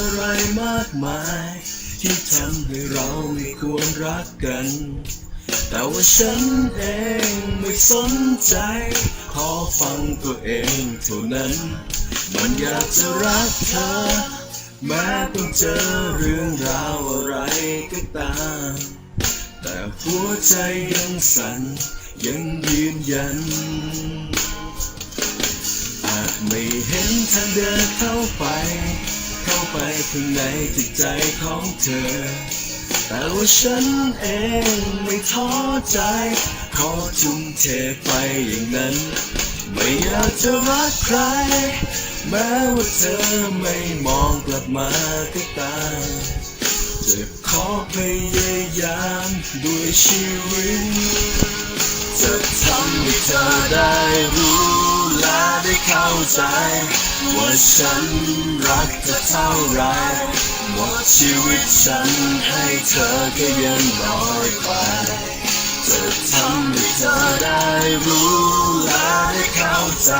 อะไรมากมาย ที่ทำให้เราไม่ควรรักกัน แต่ว่าฉันเองไม่สนใจ ขอฟังตัวเองเท่านั้น มันอยากจะรักเธอ แม้ต้องเจอเรื่องราวอะไรก็ตาม แต่หัวใจยังสั่นยังยืนยัน อาจไม่เห็นทางเดินเข้าไป ไปข้างในจิตใจของเธอ แต่ว่าฉันเองไม่ท้อใจ ขอทุ่มเทไปอย่างนั้น ไม่อยากจะรักใคร แม้ว่าเธอไม่มองกลับมาก็ตามจะขอพยายามด้วยชีวิต จะทำให้เธอได้รู้ ได้เข้าใจ ว่าฉันรักเธอเท่าไรหมดชีวิตฉันให้เธอก็ยังน้อยไปจะทำให้เธอได้รู้และได้เข้าใจ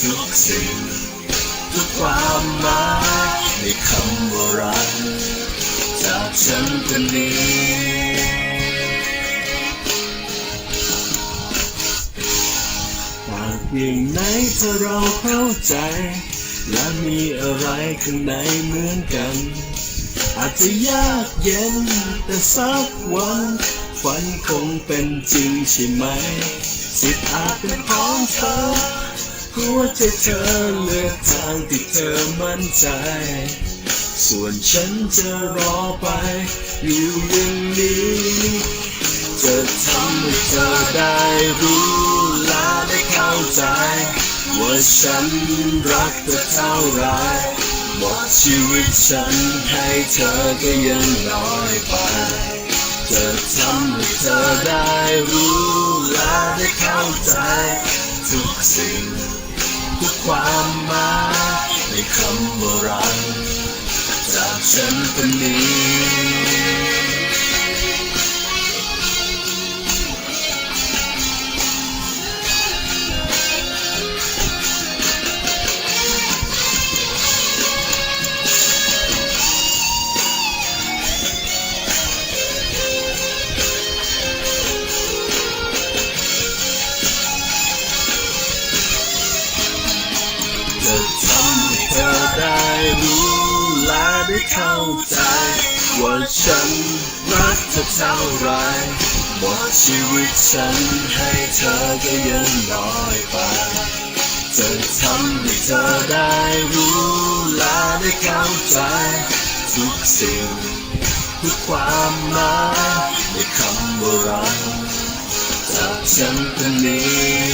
ทุกสิ่ง ทุกความหมายในคำว่ารักจากฉันคนนี้ หากเพียงไหนถ้าเราเข้าใจ และมีอะไรข้างในเหมือนกัน อาจจะยากเย็นแต่สักวันฝันคงเป็นจริงใช่ไหม สิทธิ์อาจเป็นของเธอหัวใจเธอเลือกทางที่เธอมั่นใจ ส่วนฉันจะรอไป อยู่อย่างนี้ จะทำให้เธอได้รู้ เข้าใจ ว่าฉันรักเธอเท่าไรหมดชีวิตฉันให้เธอก็ยังน้อยไปจะทำให้เธอได้รู้และได้เข้าใจ ทุกสิ่ง ทุกความหมายในคำว่ารักจากฉันคนนี้ จะทำให้เธอได้รู้และได้เข้าใจ ว่าฉันรักเธอเท่าไรหมดชีวิตฉันให้เธอก็ยังน้อยไปจะทำให้เธอได้รู้และได้เข้าใจ ทุกสิ่งทุกความหมายในคำว่ารักจากฉันคนนี้